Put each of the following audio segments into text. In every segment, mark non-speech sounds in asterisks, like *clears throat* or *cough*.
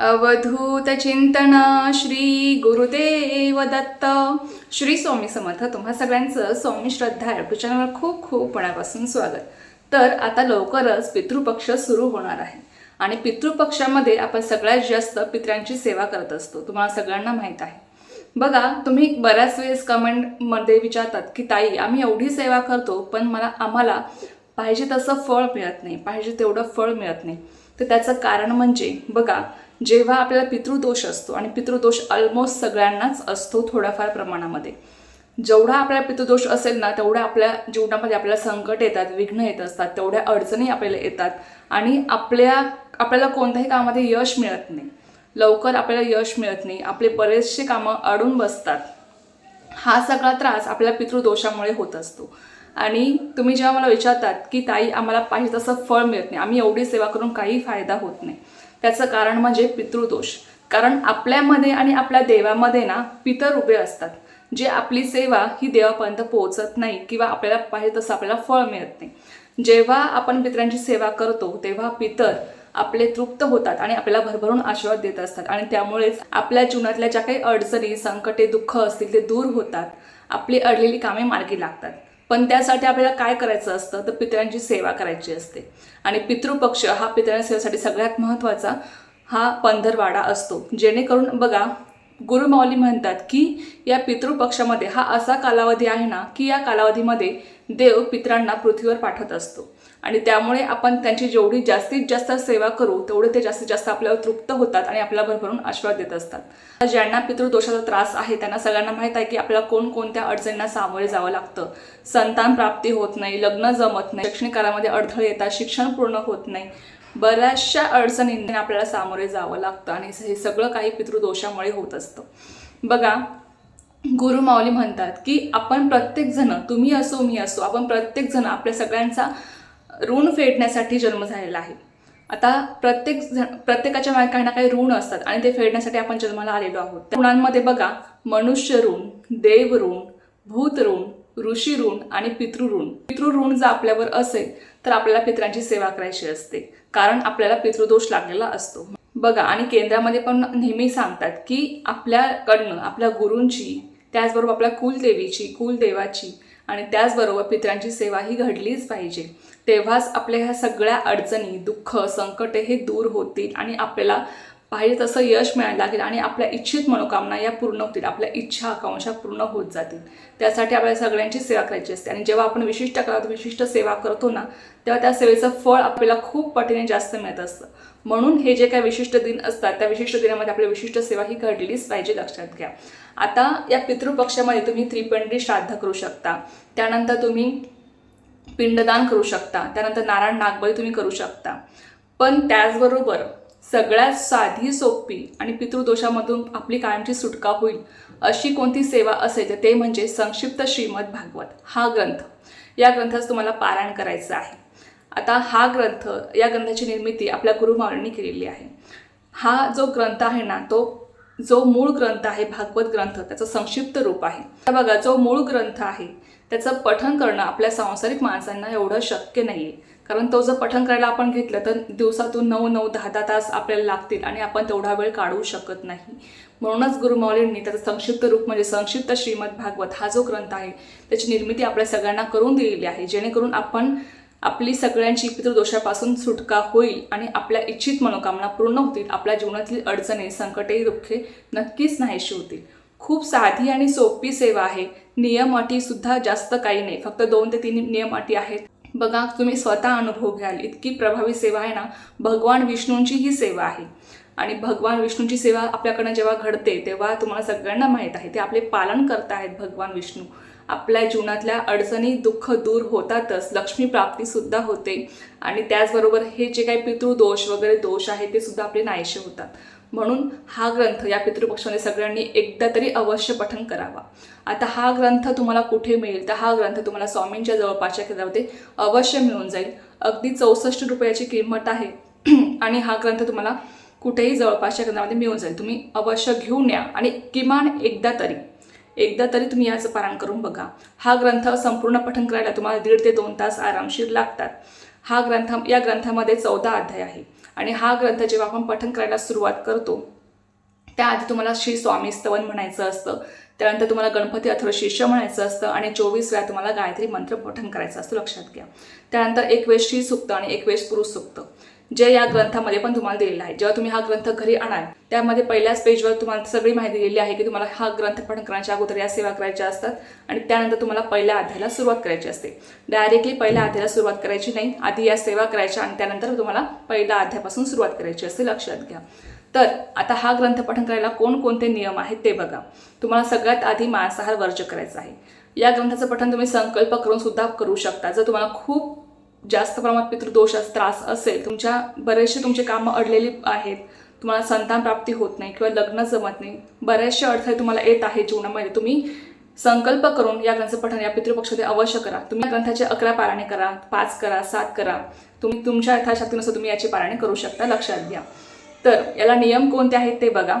अवधूत चिंतन श्री गुरुदेव दत्त. श्री स्वामी समर्थ तुम्हा सगळ्यांचं स्वामी श्रद्धा या चॅनलवर खूप खूप मनापासून स्वागत. तर आता लवकरच पितृपक्ष सुरू होणार आहे. आणि पितृपक्षामध्ये आपण सगळ्यात जास्त पित्रांची सेवा करत असतो. तुम्हाला सगळ्यांना माहीत आहे. बघा तुम्ही बऱ्याच वेळेस कमेंटमध्ये विचारतात की ताई आम्ही एवढी सेवा करतो पण मला आम्हाला पाहिजे तसं फळ मिळत नाही पाहिजे तेवढं फळ मिळत नाही. तर त्याचं कारण म्हणजे बघा जेव्हा आपल्याला पितृदोष असतो आणि पितृदोष ऑलमोस्ट सगळ्यांनाच असतो थोड्याफार प्रमाणामध्ये. जेवढा आपल्याला पितृदोष असेल ना तेवढ्या आपल्या जीवनामध्ये आपल्याला संकट येतात विघ्न येत असतात तेवढ्या अडचणी आपल्याला येतात आणि आपल्या आपल्याला कोणत्याही कामामध्ये यश मिळत नाही. लवकर आपल्याला यश मिळत नाही आपले बरेचसे कामं अडून बसतात. हा सगळा त्रास आपल्या पितृदोषामुळे होत असतो. आणि तुम्ही जेव्हा मला विचारतात की ताई आम्हाला पाहिजे तसं फळ मिळत नाही. आम्ही एवढी सेवा करून काही फायदा होत नाही. त्याचं कारण म्हणजे पितृदोष. कारण आपल्यामध्ये आणि आपल्या देवामध्ये ना पितर उभे असतात. जे आपली सेवा ही देवापर्यंत पोहोचत नाही किंवा आपल्याला पाहिजे तसं आपल्याला फळ मिळत नाही. जेव्हा आपण पितरांची सेवा करतो तेव्हा पितर आपले तृप्त होतात आणि आपल्याला भरभरून आशीर्वाद देत असतात. आणि त्यामुळेच आपल्या जीवनातल्या ज्या काही अडचणी संकटे दुःख असतील ते दूर होतात. आपली अडलेली कामे मार्गी लागतात. पण त्यासाठी आपल्याला काय करायचं असतं? तर पितरांची सेवा करायची असते. आणि पितृपक्ष हा पितरांच्या सेवेसाठी सगळ्यात महत्त्वाचा हा पंधरवाडा असतो. जेणेकरून बघा गुरुमाऊली म्हणतात की या पितृपक्षामध्ये हा असा कालावधी आहे ना की या कालावधीमध्ये देव पितरांना पृथ्वीवर पाठवत असतो. आणि त्यामुळे आपण त्यांची जेवढी जास्तीत जास्त सेवा करू तेवढे ते जास्तीत जास्त आपल्यावर तृप्त होतात आणि आपल्याला भरभरून आशीर्वाद देत असतात. ज्यांना पितृदोषाचा त्रास आहे त्यांना सगळ्यांना माहीत आहे की आपल्याला कोणकोणत्या अडचणींना सामोरे जावं लागतं. संतान प्राप्ती होत नाही लग्न जमत नाही शैक्षणिक काळामध्ये अडथळे येतात शिक्षण पूर्ण होत नाही. बऱ्याचशा अडचणींना आपल्याला सामोरे जावं लागतं आणि हे सगळं काही पितृदोषामुळे होत असतं. बघा गुरुमाऊली म्हणतात की आपण प्रत्येकजण तुम्ही असो मी असो आपण प्रत्येकजण आपल्या सगळ्यांचा ऋण फेडण्यासाठी जन्म झालेला आहे. आता प्रत्येक जण प्रत्येकाच्या मागे काही ना काही ऋण असतात आणि ते फेडण्यासाठी आपण जन्माला आलेलो आहोत. त्या ऋणांमध्ये बघा मनुष्य ऋण देव ऋण भूत ऋण ऋषी ऋण आणि पितृऋण. पितृऋण जर आपल्यावर असेल तर आपल्याला पितरांची सेवा करायची असते. कारण आपल्याला पितृदोष लागलेला असतो. बघा आणि केंद्रामध्ये पण नेहमी सांगतात की आपल्याकडनं आपल्या गुरूंची त्याचबरोबर आपल्या कुलदेवीची कुलदेवाची आणि त्याचबरोबर पितरांची सेवा ही घडलीच पाहिजे. तेव्हाच आपल्या ह्या सगळ्या अडचणी दुःख संकटे हे दूर होतील आणि आपल्याला पाहिजे तसं यश मिळायला लागेल आणि आपल्या इच्छित मनोकामना या पूर्ण होतील आपल्या इच्छा आकांक्षा पूर्ण होत जातील. त्यासाठी आपल्याला सगळ्यांची सेवा करायची असते. आणि जेव्हा आपण विशिष्ट काळात विशिष्ट सेवा करतो ना तेव्हा त्या सेवेचं फळ आपल्याला खूप पटीने जास्त मिळत असतं. म्हणून हे जे काही विशिष्ट दिन असतात त्या विशिष्ट दिनामध्ये आपली विशिष्ट सेवा ही घडलीच पाहिजे लक्षात घ्या. आता या पितृपक्षामध्ये तुम्ही त्रिपंडी श्राद्ध करू शकता. त्यानंतर तुम्ही पिंडदान करू शकता. त्यानंतर नारायण नागबळी तुम्ही करू शकता. पण त्याचबरोबर सगळ्यात साधी सोपी आणि पितृदोषामधून आपली कायमची सुटका होईल अशी कोणती सेवा असेल तर ते म्हणजे संक्षिप्त श्रीमद भागवत हा ग्रंथ. या ग्रंथाचं तुम्हाला पारायण करायचं आहे. आता हा ग्रंथ या ग्रंथाची निर्मिती आपल्या गुरुमाऊलींनी केलेली आहे. हा जो ग्रंथ आहे ना तो जो मूळ ग्रंथ आहे भागवत ग्रंथ त्याचं संक्षिप्त रूप आहे. बघा जो मूळ ग्रंथ आहे त्याचं पठन करणं आपल्या सांसारिक माणसांना एवढं शक्य नाही आहे कारण तो जर पठन करायला आपण घेतलं तर दिवसातून नऊ नऊ दहा दहा तास आपल्याला लागतील आणि आपण तेवढा वेळ काढू शकत नाही. म्हणूनच गुरुमौलींनी त्याचं संक्षिप्त रूप म्हणजे संक्षिप्त श्रीमद भागवत हा जो ग्रंथ आहे त्याची निर्मिती आपल्या सगळ्यांना करून दिलेली आहे. जेणेकरून आपण आपली सगळ्यांची पितृदोषापासून सुटका होईल आणि आपल्या इच्छित मनोकामना पूर्ण होतील आपल्या जीवनातील अडचणी संकटे दुःखे नक्कीच नाहीशी होतील. खूप साधी आणि सोपी सेवा आहे. नियम अटीसुद्धा जास्त काही नाही. फक्त दोन ते तीन नियम अटी आहेत. बघा तुम्ही स्वतः अनुभव घ्याल. इतकी प्रभावी सेवा आहे ना भगवान विष्णूंची ही सेवा आहे. आणि भगवान विष्णूंची सेवा आपल्याकडनं जेव्हा घडते तेव्हा तुम्हाला सगळ्यांना माहीत आहे. ते आपले पालन करत आहेत भगवान विष्णू. आपल्या जीवनातल्या अडचणी दुःख दूर होतातच. लक्ष्मी प्राप्तीसुद्धा होते. आणि त्याचबरोबर हे जे काही पितृदोष वगैरे दोष आहे ते सुद्धा आपले नाहीसे होतात. म्हणून हा ग्रंथ या पितृपक्षामध्ये सगळ्यांनी एकदा तरी अवश्य पठन करावा. आता हा ग्रंथ तुम्हाला कुठे मिळेल? तर हा ग्रंथ तुम्हाला स्वामींच्या जवळपासच्या केंद्रामध्ये अवश्य मिळून जाईल. अगदी चौसष्ट रुपयाची किंमत आहे. *clears throat* आणि हा ग्रंथ तुम्हाला कुठेही जवळपासच्या केंद्रामध्ये मिळून जाईल. तुम्ही अवश्य घेऊन या आणि किमान एकदा तरी एकदा तरी तुम्ही याचं पारायण करून बघा. हा ग्रंथ संपूर्ण पठन करायला तुम्हाला दीड ते दोन तास आरामशीर लागतात. हा ग्रंथ या ग्रंथामध्ये चौदा अध्याय आहे. आणि हा ग्रंथ जेव्हा आपण पठन करायला सुरुवात करतो त्याआधी तुम्हाला श्री स्वामी स्तवन म्हणायचं असतं त्यानंतर तुम्हाला गणपती अथर्व शिष्य म्हणायचं असतं आणि चोवीस वेळा तुम्हाला गायत्री मंत्र पठन करायचं असतं लक्षात घ्या. त्यानंतर एक वेळ श्री सुक्त आणि एक वेळ पुरुष सुक्त. जे या ग्रंथामध्ये पण तुम्हाला दिलेलं आहे. जेव्हा तुम्ही हा ग्रंथ घरी आणाल त्यामध्ये पहिल्याच पेजवर तुम्हाला सगळी माहिती दिलेली आहे की तुम्हाला हा ग्रंथ पठण करण्याच्या अगोदर या सेवा करायच्या असतात आणि त्यानंतर तुम्हाला पहिल्या अध्यायाला सुरुवात करायची असते. डायरेक्टली पहिल्या अध्यायाला सुरुवात करायची नाही आधी या सेवा करायच्या आणि त्यानंतर तुम्हाला पहिल्या अध्यायापासून सुरुवात करायची असते लक्षात घ्या. तर आता हा ग्रंथ पठण करायला कोणकोणते नियम आहेत ते बघा. तुम्हाला सगळ्यात आधी मांसाहार वर्ज करायचा आहे. या ग्रंथाचं पठण तुम्ही संकल्प करून सुद्धा करू शकता. जर तुम्हाला खूप जास्त प्रमाणात पितृदोष त्रास असेल तुमच्या बरेचसे तुमचे कामं अडलेली आहेत. तुम्हाला संतान प्राप्ती होत नाही किंवा लग्न जमत नाही. बरेचसे अडथळे तुम्हाला येत आहे जीवनामध्ये. तुम्ही संकल्प करून या ग्रंथाचं पठण या पितृपक्षामध्ये अवश्य करा. तुम्ही या ग्रंथाचे अकरा पारायणे करा पाच करा सात करा. तुम्ही तुमच्या यथाशक्तीनुसार तुम्ही याची पारायणे करू शकता. लक्षात घ्या. तर याला नियम कोणते आहेत ते बघा.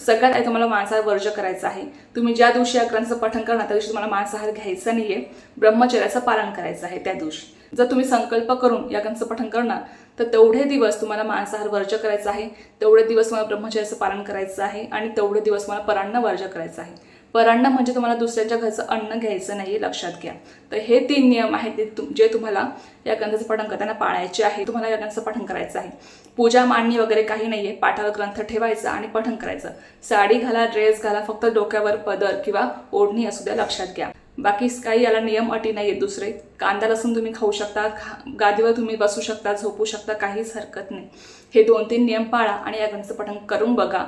सगळ्यात आहे तुम्हाला मांसाहार वर्ज करायचा आहे. तुम्ही ज्या दिवशी या ग्रंथाचं पठण करणार त्या दिवशी तुम्हाला मांसाहार घ्यायचा नाही आहे ब्रह्मचर्याचं पालन करायचं आहे त्या दिवशी. जर तुम्ही संकल्प करून या ग्रंथाचं पठण करणार तर तेवढे दिवस तुम्हाला मांसाहार वर्ज करायचा आहे तेवढे दिवस तुम्हाला ब्रह्मचर्याचं पालन करायचं आहे आणि तेवढे दिवस तुम्हाला परान्न वर्ज करायचं आहे. परान्न म्हणजे तुम्हाला दुसऱ्यांच्या घरचं अन्न घ्यायचं नाही लक्षात घ्या. तर हे तीन नियम आहेत ते तुम जे तुम्हाला या ग्रंथाचं पठण करताना पाळायचे आहे तुम्हाला या ग्रंथाचं पठण करायचं आहे. पूजा मांडणी वगैरे काही नाही आहे पाठावर ग्रंथ ठेवायचा आणि पठण करायचं. साडी घाला ड्रेस घाला फक्त डोक्यावर पदर किंवा ओढणी असू द्या लक्षात घ्या. बाकी काही याला नियम अटी नाही आहेत दुसरे. कांदा लसूण तुम्ही खाऊ शकता खा गादीवर तुम्ही बसू शकता झोपू शकता काहीच हरकत नाही. हे दोन तीन नियम पाळा आणि या गणचं पठण करून बघा.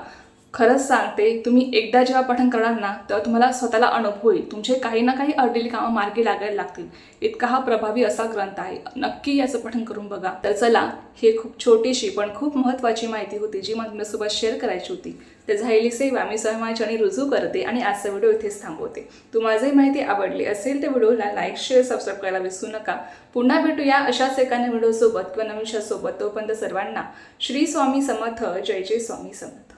खरंच सांगते तुम्ही एकदा जेव्हा पठण करणार ना तेव्हा तुम्हाला स्वतःला अनुभव होईल तुमचे काही ना काही अडलेली कामं मार्गी लागायला लागतील. इतका हा प्रभावी असा ग्रंथ आहे. नक्की याचं पठण करून बघा. तर चला हे खूप छोटीशी पण खूप महत्त्वाची माहिती होती जी मला तुमच्यासोबत शेअर करायची होती. ते झालेली सेवा मी सहमाचणी रुजू करते आणि आजचा व्हिडिओ इथेच थांबवते. तुम्हाला जर माहिती आवडली असेल तर व्हिडिओला लाईक शेअर सबस्क्राईब करायला विसरू नका. पुन्हा भेटूया अशाच एका व्हिडिओसोबत किंवा नवीन सोबत. तोपर्यंत सर्वांना श्री स्वामी समर्थ. जय जय स्वामी समर्थ.